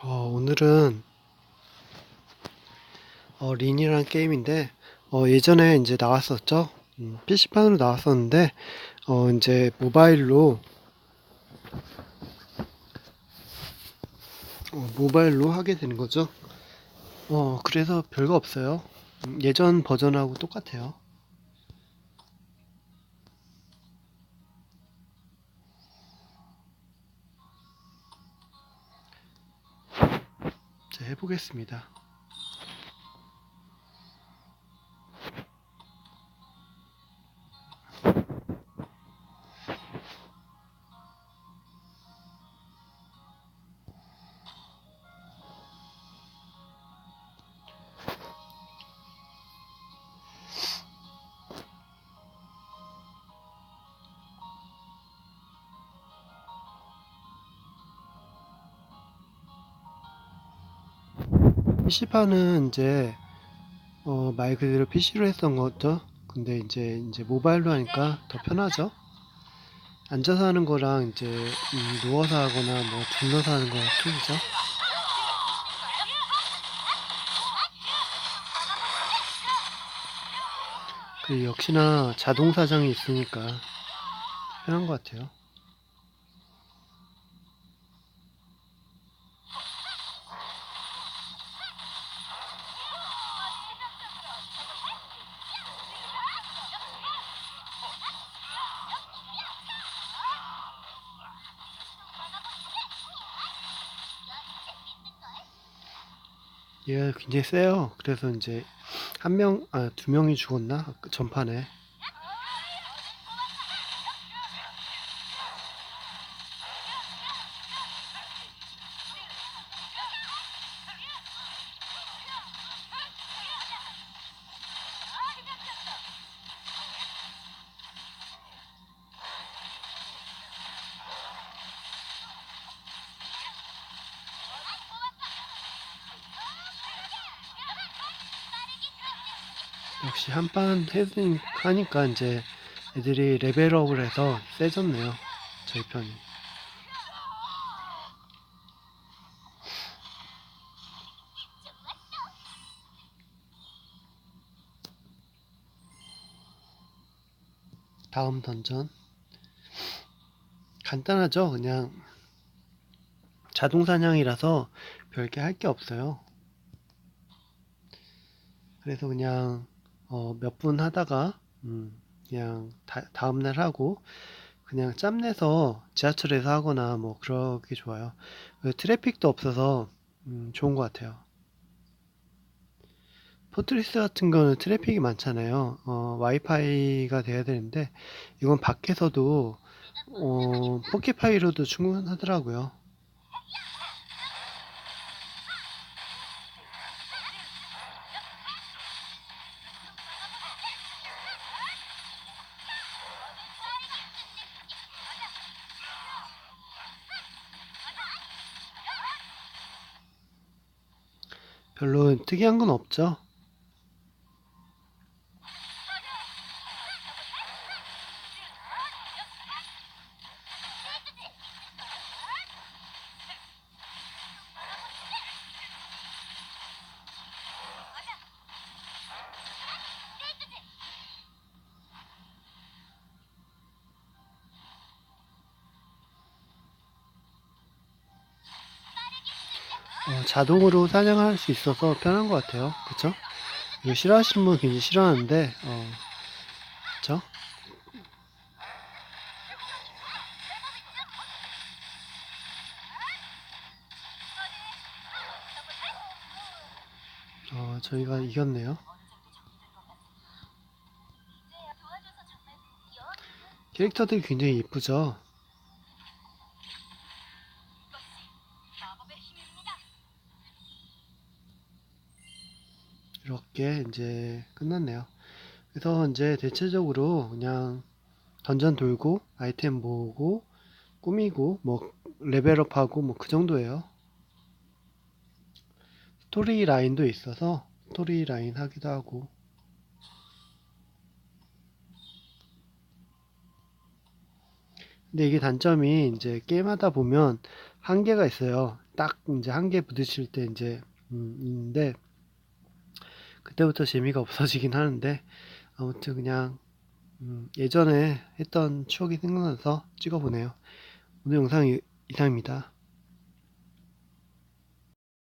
어, 오늘은 어, 린이라는 게임인데 어, 예전에 이제 나왔었죠. 음, PC판으로 나왔었는데 어, 이제 모바일로 어, 모바일로 하게 되는 거죠. 어, 그래서 별거 없어요. 음, 예전 버전하고 똑같아요. 해보겠습니다. PC판은 이제 어, 말 그대로 PC로 했던 거죠. 근데 이제 이제 모바일로 하니까 더 편하죠. 앉아서 하는 거랑 이제 음, 누워서 하거나 뭐 둘러서 하는 거랑 틀리죠. 그 역시나 자동 사장이 있으니까 편한 것 같아요. 얘가 굉장히 세요. 그래서 이제 한 명, 아, 두 명이 죽었나? 그 전판에. 역시 한판 하니까 이제 애들이 레벨업을 해서 세졌네요. 저희 편이. 다음 던전. 간단하죠? 그냥 자동 사냥이라서 별게 할 게 없어요. 그래서 그냥 어, 몇 분 하다가 음, 그냥 다, 다음날 하고 그냥 짬내서 지하철에서 하거나 뭐 그러기 좋아요. 그 트래픽도 없어서 음, 좋은 것 같아요. 포트리스 같은 거는 트래픽이 많잖아요. 어, 와이파이가 돼야 되는데 이건 밖에서도 어, 포켓파이로도 충분하더라고요. 별로 특이한 건 없죠. 어, 자동으로 사냥할 수 있어서 편한 것 같아요. 그쵸? 이거 싫어하시는 분 굉장히 싫어하는데, 어, 그쵸? 어, 저희가 이겼네요. 캐릭터들이 굉장히 이쁘죠? 이렇게 이제 끝났네요. 그래서 이제 대체적으로 그냥 던전 돌고 아이템 모으고 꾸미고 뭐 레벨업하고 뭐 그 정도예요. 스토리 라인도 있어서 스토리 라인 하기도 하고 근데 이게 단점이 이제 게임하다 보면 한계가 있어요. 딱 이제 한계 부딪힐 때 이제 음, 있는데 그때부터 재미가 없어지긴 하는데 아무튼 그냥 음, 예전에 했던 추억이 생각나서 찍어보네요. 오늘 영상 이- 이상입니다.